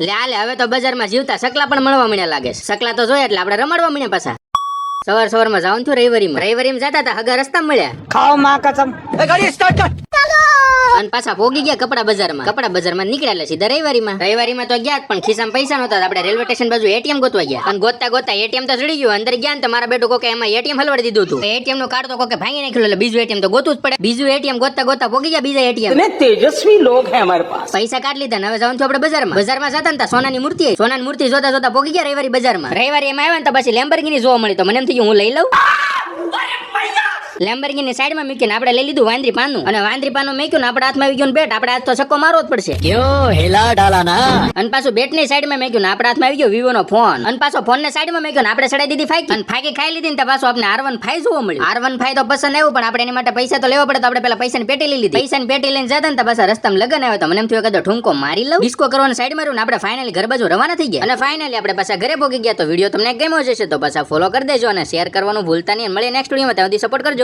લે હવે તો બજારમાં જીવતા સકલા પણ મળવા મળ્યા લાગે છે. સકલા તો જોયા એટલે આપણે રમાડવા મળ્યા પાછા. સવાર સવારમાં જાઉં છું રવિવારીમાં. રવિવારીમાં જતા હતા હગા રસ્તા મળ્યા. ખાઓ માં કસમ ગાડી સ્ટાર્ટ કર. અને પાછા ભોગી ગયા કપડા બજારમાં. કપડા બજારમાં નીકળ્યા સીધા રવિવારીમાં રવિવારીમાં તો ગયા પણ ખિસ્સામાં પૈસા નહોતા આપણે રેલવે સ્ટેશન બાજુ એટીએમ ગોતવા ગયા. અને ગોતતા ગોતતા એટીએમ તો ચડી ગયું અંદર ગયા ને મારા બેટો કોકે એમાં એટીએમ હલવાડી દીધું હતું. એટીએમ નો કાર્ડ તો કોકે ભાંગી નાખ્યું એટલે બીજું એટીએમ તો ગોતું જ પડે. બીજું એટીએમ ગોતતા ગોતતા ભોગી ગયા બીજા એટીએમ. તેજસ્વી લોગ હે અમારે પાસ. પૈસા કાઢ લીધા હવે જવાનું છું આપણે બજારમાં. બજારમાં જતા ને સોનાની મૂર્તિ સોનાની મૂર્તિ જોતા જોતા ભોગી ગયા રવિવારી બજારમાં. રવિવારી એમાં આવ્યા ને તો પછી લેમ્બરગીની જોવા મળી તો મને એમ થઈ હું લઈ લઉં. લેમ્બરગીની સાઈડમાં મૂકીને આપણે લઈ લીધું વાંદરી પાનું અને વાંદરી પાનું મૂક્યું આપણા હાથમાં આવી ગયું બેટ આપણે આજ તો છક્કો મારવો જ પડશે. કયો હેલા ડાલા ના અને પાછું બેટની સાઈડમાં મૂક્યું ને આપણા હાથમાં આવી ગયો વિવો નો ફોન. અને પાછો ફોન ને સાઈડમાં મૂક્યો ને આપણે સડાઈ દીધી ફાઈક અને ફાઈકી ખાઈ લીધી ને પાછું આપણે આર વન ફાઈ જોવા મળ્યું. આર વન ફાઈ તો પસંદ આવ્યું પણ આપણે એની માટે પૈસા તો લેવા પડે તો આપણે પેલા પૈસાની પેટી લઈ લીધી. પૈસાની પેટી લઈને જતા ને તો બસ રસ્તામાં લગન આવ્યો તો મને એમ થયું કદાચ ઠુંકો મારી લઉં. ડિસ્કો કરવાનું સાઈડ મારું ને આપણે ફાઇનલી ઘર બાજુ રવાના થઈ ગયા. અને ફાઇનલી આપણે પાછા ઘરે પહોંચી ગયા તો વીડિયો તમને ગમ્યો જશે તો પાછા ફોલો કરી દેજો અને શેર કરવાનું ભૂલતા નહીં. મળીએ નેક્સ્ટ વિડીયોમાં ત્યાં સપોર્ટ કરજો.